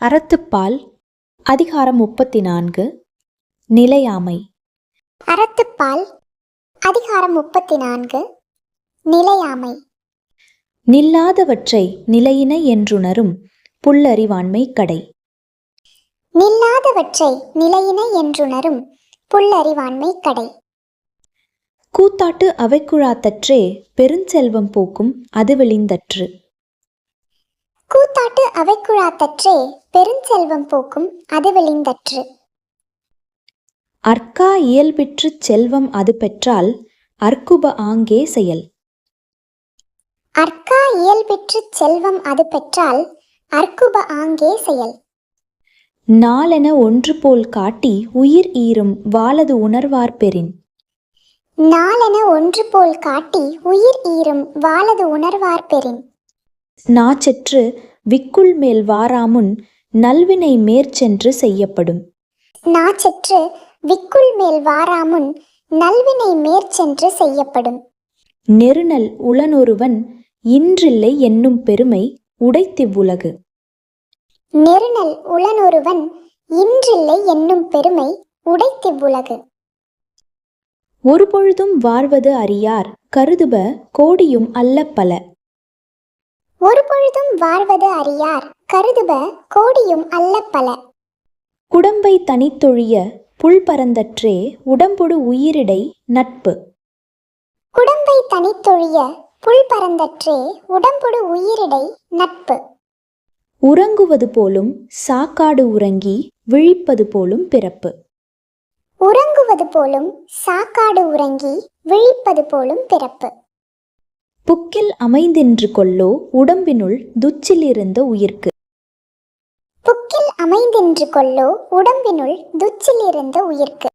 அறத்துப்பால் அதிகாரம் முப்பத்தி நான்கு நிலையாமை. அறத்துப்பால் அதிகாரம் முப்பத்தி நான்கு நிலையாமை. நில்லாதவற்றை நிலையின என்றுணரும் புல்லறிவாண்மை கடை. நில்லாதவற்றை நிலையின என்றுணரும் புல்லறிவாண்மை கடை. கூத்தாட்டு அவைக்குழாத்தற்றே பெருஞ்செல்வம் போக்கும் அது வெளிந்தற்று கூத்தாட்டு அவைக்குழாத்தற்றே பெருஞ்செல்வம் போக்கும் அது வெளிந்தற்று அர்க்கா இயல்பிற்றுச் செல்வம் அது பெற்றால் அர்க்குப ஆங்கே செயல். அர்க்கா இயல்பிற்றுச் செல்வம் அது பெற்றால் அர்க்குப ஆங்கே செயல். நாளென ஒன்று போல் காட்டி உயிர் ஈரும் வாலது உணர்வார் பெறின். நாளென ஒன்று போல் காட்டி உயிர் ஈரும் வாலது உணர்வார் பெறின். நாச்செற்று விக்குள் மேல் வாராமுன் நல்வினை மேற்சென்று செய்யப்படும். நாச்சற்று விக்குள் மேல் வாராமுன் நல்வினை மேற்சென்று செய்யப்படும். நெருநல் உளனொருவன் இன்றில்லை என்னும் பெருமை உடைத்திவ்வுலகு நெருநல் உளனொருவன் இன்றில்லை என்னும் பெருமை உடைத்திவ்வுலகு ஒருபொழுதும் வாழ்வது அறியார் கருதுப கோடியும் அல்ல பல. ஒருபொழுதும் வாழ்வது அறியார் கருதுப கோடியும் அல்ல பல. குடம்பை தனித்தொழிய புல் பரந்தற்றே உடம்பொடு உயிரிடை நட்பு. குடம்பை தனித்தொழிய புல் பரந்தற்றே உடம்பொடு உயிரிடை நட்பு. உறங்குவது போலும் சாக்காடு உறங்கி விழிப்பது போலும் பிறப்பு. உறங்குவது போலும் சாக்காடு உறங்கி விழிப்பது போலும் பிறப்பு. புக்கில் அமைந்தின்று கொள்ளோ உடம்பினுள் துச்சிலிருந்த உயிர்க்கு. புக்கில் அமைந்தின்று கொள்ளோ உடம்பினுள் துச்சில் இருந்த உயிர்க்கு.